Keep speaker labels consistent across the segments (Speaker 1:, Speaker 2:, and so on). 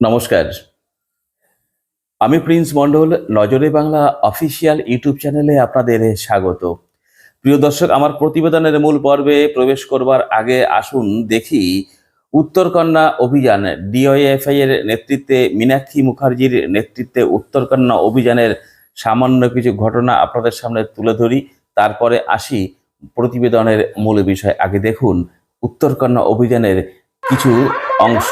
Speaker 1: নমস্কার। আমি প্রিন্স মণ্ডল, নজরে বাংলা অফিসিয়াল ইউটিউব চ্যানেলে আপনাদের স্বাগত। প্রিয় দর্শক, আমার প্রতিবেদনের মূল পর্বে প্রবেশ করবার আগে আসুন দেখি উত্তরকন্যা অভিযান। ডিওএফআই এর নেতৃত্বে মীনাক্ষী মুখার্জির নেতৃত্বে উত্তরকন্যা অভিযানের সামান্য কিছু ঘটনা আপনাদের সামনে তুলে ধরি। তারপরে আসি প্রতিবেদনের মূল বিষয়। আগে দেখুন উত্তরকন্যা অভিযানের কিছু অংশ।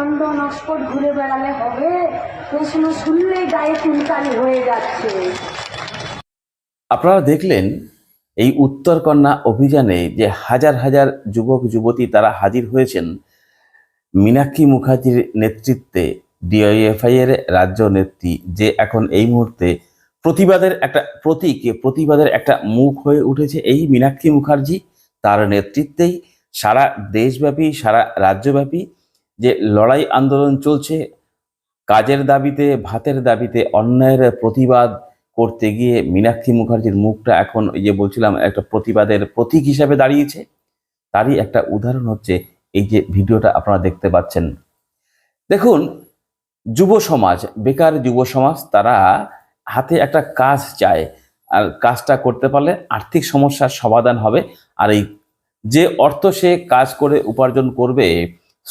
Speaker 2: লন্ডন অক্সফোর্ড ঘুরে বেড়ালে হবে। প্রশ্ন শুনলেই গায়ে চুলকানি হয়ে যাচ্ছে।
Speaker 1: আপনারা দেখলেন এই উত্তরকন্যা অভিযানে যে হাজার হাজার যুবক, যুবতী তারা হাজির হয়েছেন মীনাক্ষী মুখার্জির নেতৃত্বে ডিওএফআই এর রাজ্য নেত্রী যে এখন এই মুহূর্তে প্রতিবাদের একটা প্রতীক প্রতিবাদের একটা মুখ হয়ে উঠেছে এই মীনাক্ষী মুখার্জি। তার নেতৃত্বেই সারা দেশব্যাপী, সারা রাজ্যব্যাপী যে লড়াই আন্দোলন চলছে, কাজের দাবিতে, ভাতের দাবিতে, অন্যায়ের প্রতিবাদ করতে গিয়ে মীনাক্ষী মুখার্জির মুখটা এখন ওই যে বলছিলাম, একটা প্রতিবাদের প্রতীক হিসাবে দাঁড়িয়েছে। তারই একটা উদাহরণ হচ্ছে এই যে ভিডিওটা আপনারা দেখতে পাচ্ছেন। দেখুন, যুব সমাজ, বেকার যুব সমাজ, তারা হাতে একটা কাজ চায়। আর কাজটা করতে পারলে আর্থিক সমস্যার সমাধান হবে। আর এই যে অর্থ সে কাজ করে উপার্জন করবে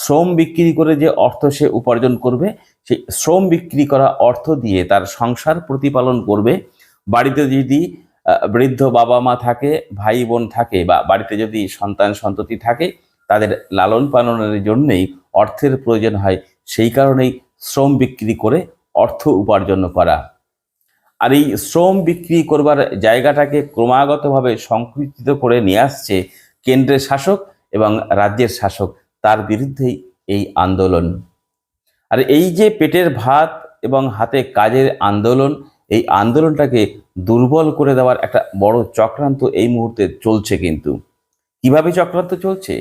Speaker 1: শ্রম বিক্রি করে যে অর্থ সে উপার্জন করবে সেই শ্রম বিক্রি করা অর্থ দিয়ে তার সংসার প্রতিপালন করবে। বাড়িতে যদি বৃদ্ধ বাবা মা থাকে, ভাই বোন থাকে বা বাড়িতে যদি সন্তান সন্ততি থাকে, তাদের লালন পালনের জন্যেই অর্থের প্রয়োজন হয়, সেই কারণেই শ্রম বিক্রি করে অর্থ উপার্জন করা। আর এই শ্রম বিক্রি করবার জায়গাটাকে ক্রমাগতভাবে সংকুচিত করে নিয়ে আসছে কেন্দ্রের শাসক এবং রাজ্যের শাসক। তার বিরুদ্ধেই এই আন্দোলন। আর এই যে পেটের ভাত এবং হাতে কাজের আন্দোলন, এই আন্দোলনটাকে দুর্বল করে দেওয়ার একটা বড় চক্রান্ত এই মুহূর্তে চলছে কিন্তু। কীভাবে চক্রান্ত চলছে?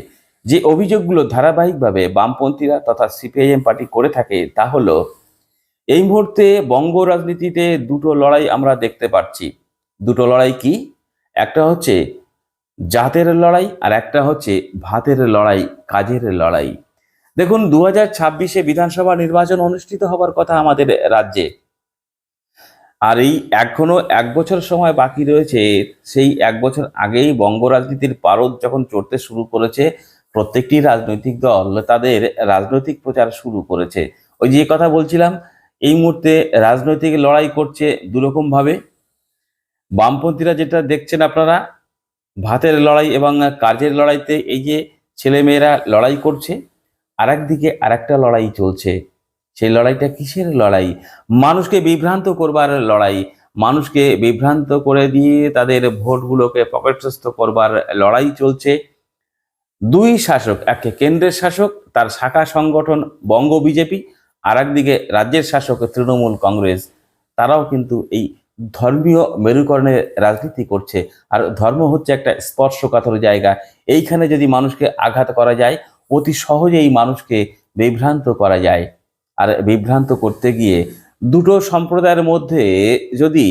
Speaker 1: যে অভিযোগগুলো ধারাবাহিকভাবে বামপন্থীরা তথা সিপিআইএম পার্টি করে থাকে তা হলো, এই মুহূর্তে বঙ্গ রাজনীতিতে দুটো লড়াই আমরা দেখতে পাচ্ছি। দুটো লড়াই কি? একটা হচ্ছে জাতের লড়াই আর একটা হচ্ছে ভাতের লড়াই, কাজের লড়াই। দেখুন দু হাজার ছাব্বিশে বিধানসভা নির্বাচন অনুষ্ঠিত হবার কথা আমাদের রাজ্যে। আর এই এখনও এক বছর সময় বাকি রয়েছে, সেই এক বছর আগেই বঙ্গ রাজনীতির পারদ যখন চড়তে শুরু করেছে, প্রত্যেকটি রাজনৈতিক দল তাদের রাজনৈতিক প্রচার শুরু করেছে। ওই যে কথা বলছিলাম, এই মুহূর্তে রাজনৈতিক লড়াই করছে দুরকম ভাবে বামপন্থীরা যেটা দেখছেন আপনারা ভাতের লড়াই এবং কাজের লড়াইতে এই যে ছেলেমেয়েরা লড়াই করছে আর একদিকে আর একটা লড়াই চলছে। সেই লড়াইটা কিসের লড়াই? মানুষকে বিভ্রান্ত করবার লড়াই, মানুষকে বিভ্রান্ত করে দিয়ে তাদের ভোটগুলোকে পকেটস্থ করবার লড়াই চলছে। দুই শাসক, একে কেন্দ্রের শাসক, তার শাখা সংগঠন বঙ্গ বিজেপি আর একদিকে রাজ্যের শাসক তৃণমূল কংগ্রেস। তারাও কিন্তু এই ধর্মীয় মেরুকরণের রাজনীতি করছে। আর ধর্ম হচ্ছে একটা স্পর্শকাতর জায়গা। এইখানে যদি মানুষকে আঘাত করা যায়, অতি সহজেই মানুষকে বিভ্রান্ত করা যায়। আর বিভ্রান্ত করতে গিয়ে দুটো সম্প্রদায়ের মধ্যে যদি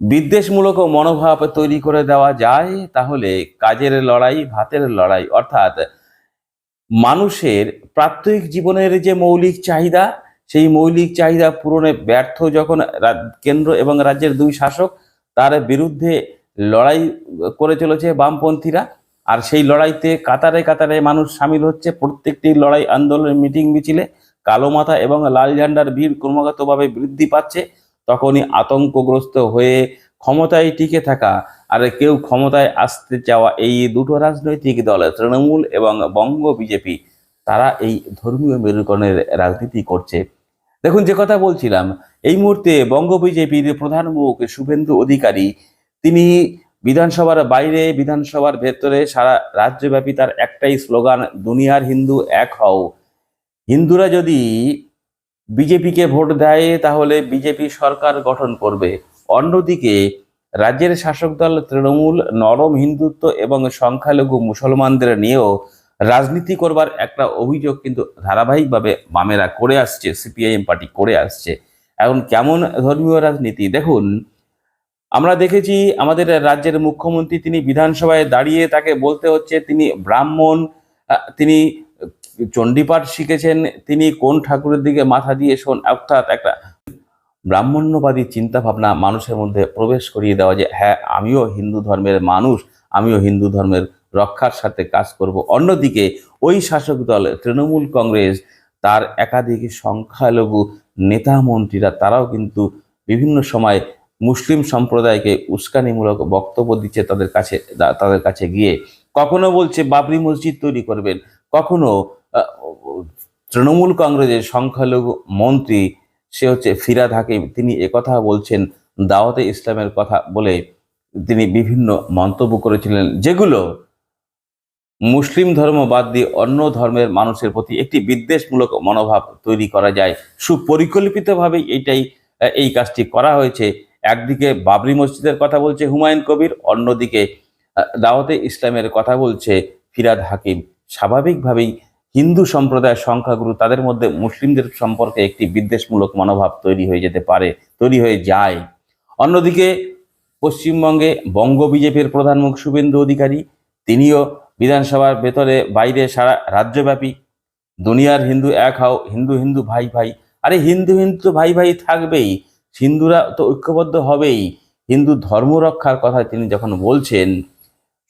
Speaker 1: বিদ্বেষমূলক মনোভাব তৈরি করে দেওয়া যায়, তাহলে কাজের লড়াই, ভাতের লড়াই, অর্থাৎ মানুষের প্রাত্যহিক জীবনের যে মৌলিক চাহিদা সেই মৌলিক চাহিদা পূরণে ব্যর্থ যখন কেন্দ্র এবং রাজ্যের দুই শাসক তার বিরুদ্ধে লড়াই করে চলেছে বামপন্থীরা, আর সেই লড়াইতে কাতারে কাতারে মানুষ সামিল হচ্ছে। প্রত্যেকটি লড়াই আন্দোলন মিটিং মিছিলে কালো মাথা এবং লাল ঝান্ডার ভিড় ক্রমাগতভাবে বৃদ্ধি পাচ্ছে, তখনই আতঙ্কগ্রস্ত হয়ে ক্ষমতায় টিকে থাকা আর কেউ ক্ষমতায় আসতে চাওয়া এই দুটো রাজনৈতিক দল, তৃণমূল এবং বঙ্গ বিজেপি, তারা এই ধর্মীয় মেরুকরণের রাজনীতি করছে। দেখুন, যে কথা বলছিলাম, এই মুহূর্তে বঙ্গ বিজেপির প্রধান মুখ শুভেন্দু অধিকারী, তিনি বিধানসভার বাইরে, বিধানসভার ভেতরে, সারা রাজ্যব্যাপী তার একটাই স্লোগান, দুনিয়ার হিন্দু এক হও। হিন্দুরা যদি বিজেপিকে ভোট দেয়, তাহলে বিজেপি সরকার গঠন করবে। অন্যদিকে, রাজ্যের শাসক দল তৃণমূল, নরম হিন্দুত্ব এবং সংখ্যালঘু মুসলমানদের নিয়েও রাজনীতি করবার একটা অভিযোগ কিন্তু ধারাবাহিকভাবে বামেরা করে আসছে, সিপিআইএম পার্টি করে আসছে। এখন কেমন ধর্মীয় রাজনীতি? দেখুন, আমরা দেখেছি আমাদের রাজ্যের মুখ্যমন্ত্রী তিনি বিধানসভায় দাঁড়িয়ে তাকে বলতে হচ্ছে, তিনি ব্রাহ্মণ তিনি চণ্ডীপাঠ শিখেছেন, তিনি কোন ঠাকুরের দিকে মাথা দিয়ে শোন, অর্থাৎ একটা ব্রাহ্মণ্যবাদী চিন্তা ভাবনা মানুষের মধ্যে প্রবেশ করিয়ে দেওয়া যে হ্যাঁ আমিও হিন্দু ধর্মের মানুষ, আমিও হিন্দু ধর্মের রক্ষার সাথে কাজ করব। অন্যদিকে ওই শাসক দল, তৃণমূল কংগ্রেস, তার একাধিক সংখ্যালঘু নেতা মন্ত্রীরা, তারাও কিন্তু বিভিন্ন সময় মুসলিম সম্প্রদায়কে উস্কানিমূলক বক্তব্য দিচ্ছে তাদের কাছে তাদের কাছে গিয়ে। কখনো বলছে, বাবরি মসজিদ তৈরি করবেন। কখনো তৃণমূল কংগ্রেসের সংখ্যালঘু মন্ত্রী, সে হচ্ছে ফিরাদ হাকিম, তিনি একথা বলছেন, দাওয়াতে ইসলামের কথা বলে তিনি বিভিন্ন মন্তব্য করেছিলেন, যেগুলো মুসলিম ধর্ম বাদ দিয়ে অন্য ধর্মের মানুষের প্রতি একটি বিদ্বেষমূলক মনোভাব তৈরি করা যায়। সুপরিকল্পিতভাবে এইটাই এই কাজটি করা হয়েছে। একদিকে বাবরি মসজিদের কথা বলছে হুমায়ুন কবির, অন্যদিকে, দাওয়াতে ইসলামের কথা বলছে ফিরাদ হাকিম। স্বাভাবিকভাবেই হিন্দু সম্প্রদায়ের সংখ্যাগুরু তাদের মধ্যে মুসলিমদের সম্পর্কে একটি বিদ্বেষমূলক মনোভাব তৈরি হয়ে যেতে পারে, তৈরি হয়ে যায়। অন্যদিকে পশ্চিমবঙ্গে বঙ্গ বিজেপির প্রধান মুখ শুভেন্দু অধিকারী, তিনিও বিধানসভার ভেতরে, বাইরে সারা রাজ্যব্যাপী দুনিয়ার হিন্দু এক হও, হিন্দু হিন্দু ভাই ভাই। আরে হিন্দু হিন্দু ভাই ভাই থাকবেই, হিন্দুরা তো ঐক্যবদ্ধ হবেই। হিন্দু ধর্ম রক্ষার কথা তিনি যখন বলছেন,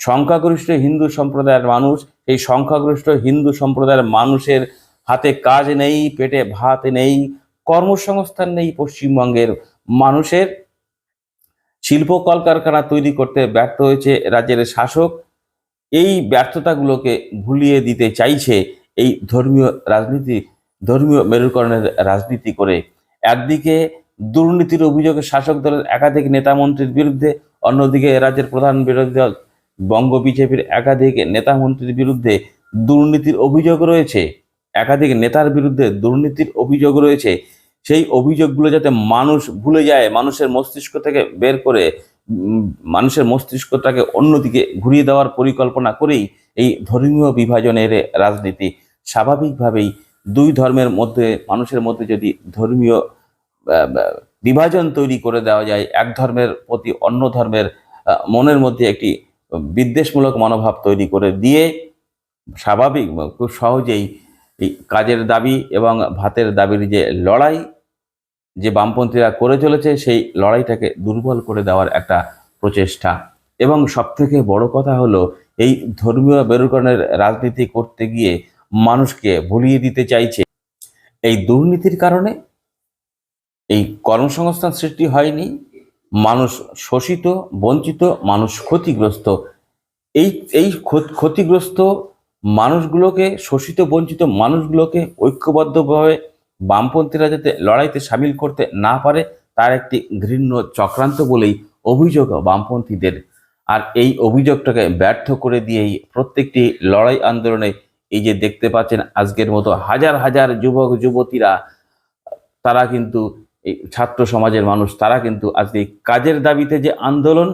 Speaker 1: সংখ্যাগরিষ্ঠ হিন্দু সম্প্রদায়ের মানুষ এই সংখ্যাগরিষ্ঠ হিন্দু সম্প্রদায়ের মানুষের হাতে কাজ নেই, পেটে ভাত নেই, কর্মসংস্থান নেই পশ্চিমবঙ্গের মানুষের। শিল্প কলকারখানা তৈরি করতে ব্যর্থ হয়েছে রাজ্যের শাসক এই ব্যর্থতাগুলোকে ভুলিয়ে দিতে চাইছে এই ধর্মীয় রাজনীতি, ধর্মীয় মেরুকরণের রাজনীতি করে। একদিকে দুর্নীতির অভিযোগে শাসক দলের একাধিক নেতা মন্ত্রীর বিরুদ্ধে, অন্যদিকে রাজ্যের প্রধান বিরোধী দল বঙ্গ বিজেপির একাধিক নেতা মন্ত্রীর বিরুদ্ধে দুর্নীতির অভিযোগ রয়েছে। একাধিক নেতার বিরুদ্ধে দুর্নীতির অভিযোগ রয়েছে। সেই অভিযোগগুলো যাতে মানুষ ভুলে যায়, মানুষের মস্তিষ্ক থেকে বের করে মানুষের মস্তিষ্কটাকে অন্যদিকে ঘুরিয়ে দেওয়ার পরিকল্পনা করেই এই ধর্মীয় বিভাজনের রাজনীতি স্বাভাবিকভাবেই দুই ধর্মের মধ্যে, মানুষের মধ্যে যদি ধর্মীয় বিভাজন তৈরি করে দেওয়া যায়, এক ধর্মের প্রতি অন্য ধর্মের মনের মধ্যে একটি বিদ্বেষমূলক মনোভাব তৈরি করে দিয়ে স্বাভাবিক, খুব সহজেই কাজের দাবি এবং ভাতের দাবির যে লড়াই যে বামপন্থীরা করে চলেছে, সেই লড়াইটাকে দুর্বল করে দেওয়ার একটা প্রচেষ্টা। এবং সবথেকে বড় কথা হলো, এই ধর্মীয় বেরুকরণের রাজনীতি করতে গিয়ে মানুষকে ভুলিয়ে দিতে চাইছে। এই দুর্নীতির কারণে এই কর্মসংস্থান সৃষ্টি হয়নি, মানুষ শোষিত, বঞ্চিত, মানুষ ক্ষতিগ্রস্ত। এই এই ক্ষতিগ্রস্ত মানুষগুলোকে, শোষিত, বঞ্চিত মানুষগুলোকে ঐক্যবদ্ধভাবে বামপন্থীরা যাতে লড়াইতে সামিল করতে না পারে, তার একটি ঘৃণ্য চক্রান্ত বলেই অভিযোগ বামপন্থীদের। আর এই অভিযোগটাকে ব্যর্থ করে দিয়েই প্রত্যেকটি লড়াই আন্দোলনে এই যে দেখতে পাচ্ছেন আজকের মতো হাজার হাজার যুবক, যুবতীরা, তারা কিন্তু এই ছাত্র সমাজের মানুষ, তারা কিন্তু আজকে কাজের দাবিতে যে আন্দোলন,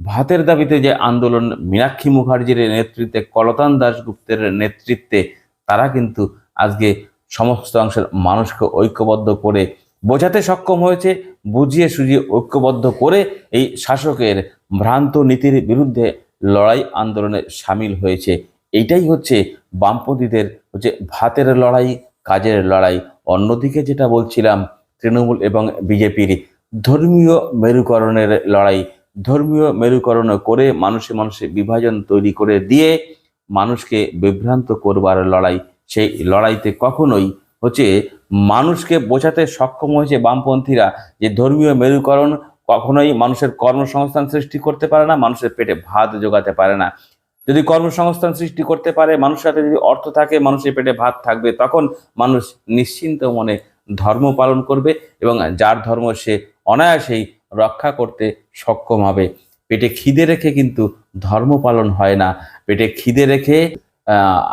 Speaker 1: ভাতের দাবিতে যে আন্দোলন, মীনাক্ষী মুখার্জির নেতৃত্বে, কলতান দাশগুপ্তের নেতৃত্বে, তারা কিন্তু আজকে সমস্ত অংশের মানুষকে ঐক্যবদ্ধ করে বোঝাতে সক্ষম হয়েছে, বুঝিয়ে সুঝিয়ে ঐক্যবদ্ধ করে এই শাসকের ভ্রান্ত নীতির বিরুদ্ধে লড়াই আন্দোলনে সামিল হয়েছে। এইটাই হচ্ছে বামপন্থীদের হচ্ছে ভাতের লড়াই, কাজের লড়াই। অন্যদিকে যেটা বলছিলাম, তৃণমূল এবং বিজেপির ধর্মীয় মেরুকরণের লড়াই। ধর্মীয় মেরুকরণ করে মানুষে মানুষে বিভাজন তৈরি করে দিয়ে মানুষকে বিভ্রান্ত করবার লড়াই। সেই লড়াইতে কখনোই হচ্ছে মানুষকে বোঝাতে সক্ষম হয়েছে বামপন্থীরা যে ধর্মীয় মেরুকরণ কখনোই মানুষের কর্মসংস্থান সৃষ্টি করতে পারে না, মানুষের পেটে ভাত জোগাতে পারে না। যদি কর্মসংস্থান সৃষ্টি করতে পারে, মানুষের হাতে যদি অর্থ থাকে, মানুষের পেটে ভাত থাকবে, তখন মানুষ নিশ্চিন্ত মনে ধর্ম পালন করবে এবং যার ধর্ম সে অনায়াসেই রক্ষা করতে সক্ষম হবে। পেটে খিদে রেখে কিন্তু ধর্ম পালন হয় না। পেটে খিদে রেখে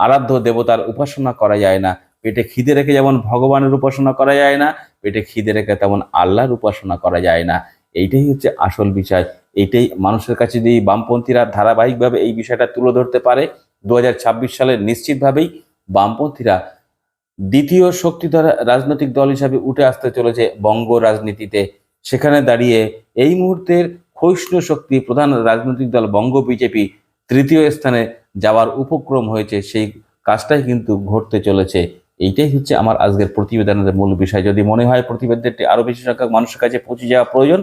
Speaker 1: আরাধ্য দেবতার উপাসনা করা যায় না। পেটে খিদে রেখে যেমন ভগবানের উপাসনা করা যায় না, পেটে খিদে রেখে তেমন আল্লাহর উপাসনা করা যায় না। এইটাই হচ্ছে আসল বিষয়। এইটাই মানুষের কাছে যদি বামপন্থীরা ধারাবাহিকভাবে এই বিষয়টা তুলে ধরতে পারে দু হাজার ছাব্বিশ সালে নিশ্চিতভাবেই বামপন্থীরা দ্বিতীয় শক্তিধর রাজনৈতিক দল হিসাবে উঠে আসতে চলেছে বঙ্গ রাজনীতিতে। সেখানে দাঁড়িয়ে এই মুহূর্তের ক্ষয়িষ্ণু শক্তি প্রধান রাজনৈতিক দল বঙ্গ বিজেপি তৃতীয় স্থানে যাওয়ার উপক্রম হয়েছে, সেই কাজটাই কিন্তু ঘটতে চলেছে। এইটাই হচ্ছে আমার আজকের প্রতিবেদনের মূল বিষয়। যদি মনে হয় প্রতিবেদনটি আরও বেশি সংখ্যক মানুষের কাছে পৌঁছে যাওয়া প্রয়োজন,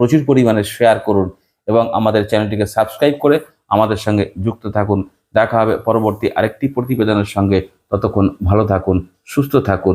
Speaker 1: প্রচুর পরিমাণে শেয়ার করুন এবং আমাদের চ্যানেলটিকে সাবস্ক্রাইব করে আমাদের সঙ্গে যুক্ত থাকুন। দেখা হবে পরবর্তী আরেকটি প্রতিবেদনের সঙ্গে। ততক্ষণ ভালো থাকুন, সুস্থ থাকুন।